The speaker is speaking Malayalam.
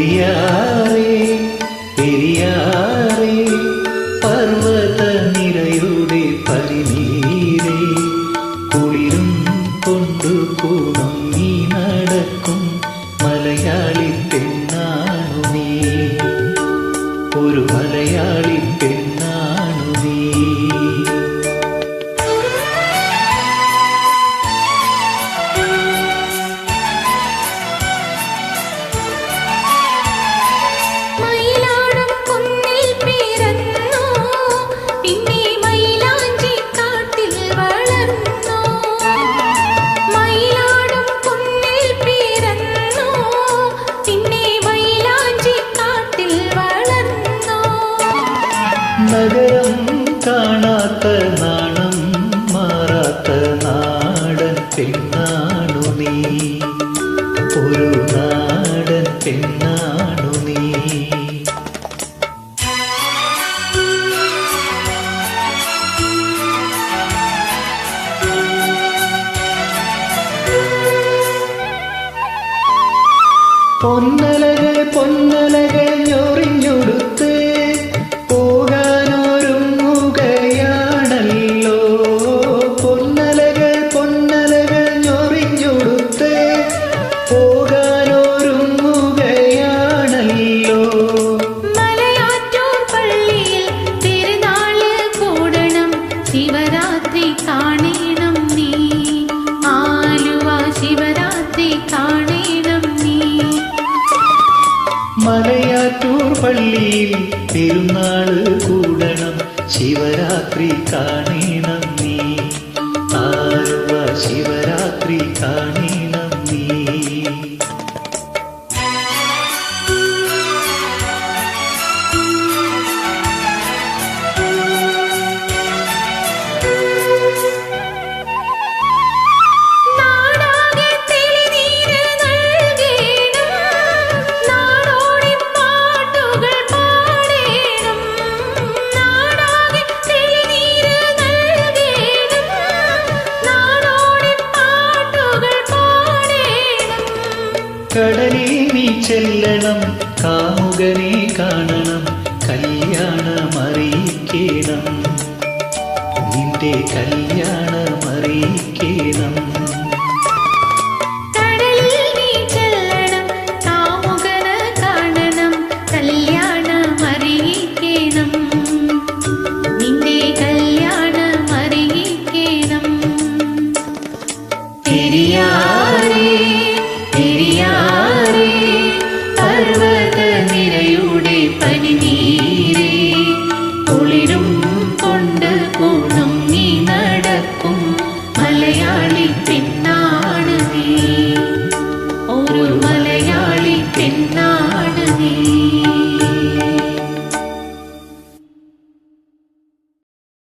பெரியாரே பெரியாரே നഗരം കാണാത്ത നാണം മാറാത്ത നാടൻ പെണ്ണാണു നീ. ഒരു നാടൻ പെണ്ണാണു നീ. പൊന്നലകൾ പൊന്നലകൾ ഞൊറിഞ്ഞൊടുത്ത്. മലയാറ്റൂർ പള്ളിയിൽ പെരുന്നാൾ കൂടണം ശിവരാത്രി കാണണം നീ. ആരുവ ശിവരാത്രി കടലിൽ നീ ചെല്ലണം കാമുകനെ കാണണം കല്യാണം അറിയിക്കണം നിന്റെ കല്യാണം അറിയിക്കണം കടലിൽ